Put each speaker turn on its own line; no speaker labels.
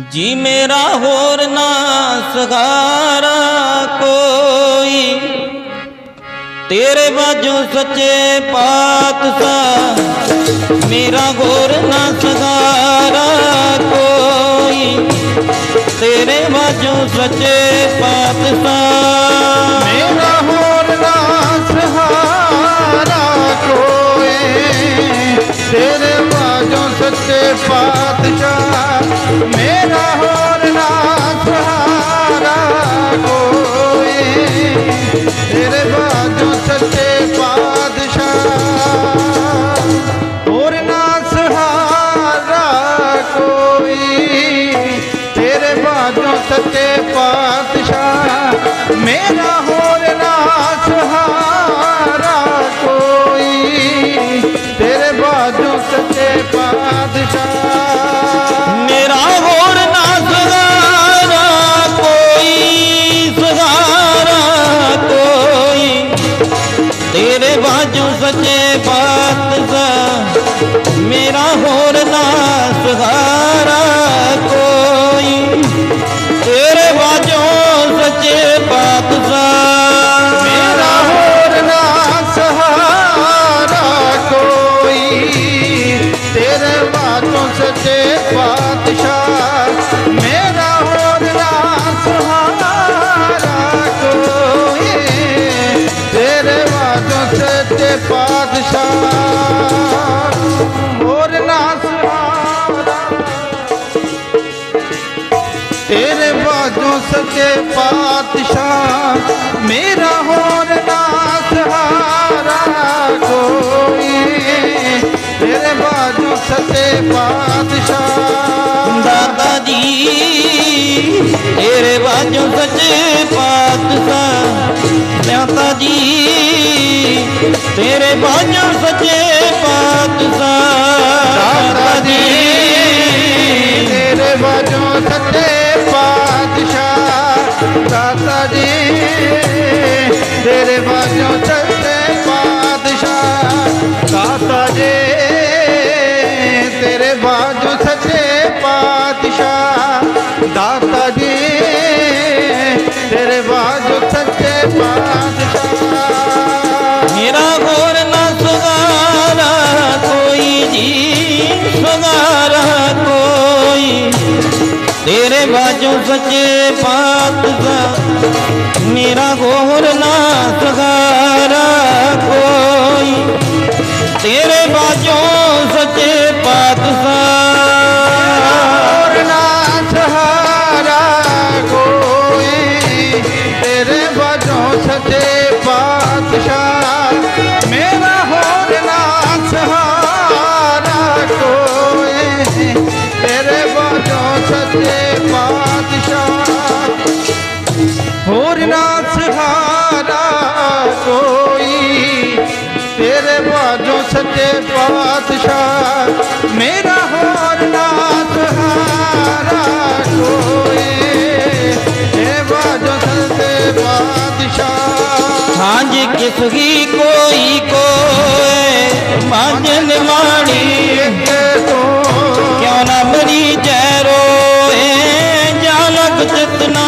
ਜੀ ਮੇਰਾ ਹੋਰ ਨਾ ਸਗਾਰਾ ਕੋਈ। ਤੇਰੇ ਬਾਝੋਂ ਸੱਚੇ ਪਾਤਸ਼ਾਹ ਮੇਰਾ ਹੋਰ ਨਾ ਸਗਾਰਾ ਕੋਈ। ਤੇਰੇ ਬਾਝੋਂ ਸੱਚੇ ਪਾਤਸ਼ਾਹ
ਪਾਤਸ਼ਾਹ, ਮੇਰਾ ਹੋਰ ਨਾ ਸਹਾਰਾ ਕੋਈ। ਤੇਰੇ ਬਾਝੋਂ ਸੱਚੇ ਪਾਤਸ਼ਾਹ। ਮੇਰਾ ਹੋਰ ਨਾ ਸਹਾਰਾ ਕੋਈ
ਸਹਾਰਾ ਕੋਈ। ਤੇਰੇ ਬਾਝੋਂ ਸੱਚੇ ਪਾਤਸ਼ਾਹ, ਮੇਰਾ ਹੋਰ ਨਾ ਸਹਾਰਾ ਕੋਈ। ਪਾਤਸ਼ਾਹ,
ਮੇਰਾ ਹੋਰ ਨਾ ਸਹਾਰਾ ਕੋਈ। ਤੇਰੇ ਬਾਝੋਂ ਸੱਚੇ ਪਾਤਸ਼ਾਹ, ਹੋਰ ਨਾ ਸਹਾਰਾ ਤੇਰੇ ਬਾਝੋਂ ਸੱਚੇ ਪਾਤਸ਼ਾਹ, ਮੇਰਾ ਹੋਰ ਨਾ ਸਹਾਰਾ ਕੋਈ। ਤੇਰੇ ਬਾਝੋਂ ਸੱਚੇ ਪਾਤਸ਼ਾਹ
ਸੱਚੇ ਪਾਤਸ਼ਾਹ ਮਾਤਾ ਜੀ ਤੇਰੇ ਬਾਝੋਂ ਸੱਚੇ ਪਾਤਸ਼ਾਹ
ਦਾਦਾ ਜੀ। ਤੇਰੇ ਬਾਝੋਂ ਸੱਚੇ ਤੇਰੇ ਸੱਚੇ ਪਾਤਸ਼ਾਹ,
ਮੇਰਾ ਹੋਰ ਨਾ ਸੁਗਾਰਾ ਕੋਈ। ਤੇਰੇ ਬਾਝੋਂ ਸੱਚੇ ਪਾਤਸ਼ਾਹ ਹੋਰ ਨਾ
ਸਹਾਰਾ ਕੋਈ। ਤੇਰੇ ਬਾਝੋਂ ਸੱਚੇ ਪਾਤਸ਼ਾਹ। ਹੋਰ ਨਾ ਸਹਾਰਾ ਕੋਈ। ਤੇਰੇ ਬਾਝੋਂ ਸੱਚੇ ਪਾਤਸ਼ਾਹ। ਮੇਰਾ ਹੋਰ ਨਾ ਸਹਾਰਾ ਕੋਈ। ਤੇਰੇ ਬਾਝੋਂ ਸੱਚੇ ਪਾਤਸ਼ਾਹ।
ਹਾਂਜੀ ਕਿਸ ਹੀ ਕੋਈ। ਕੋ कितना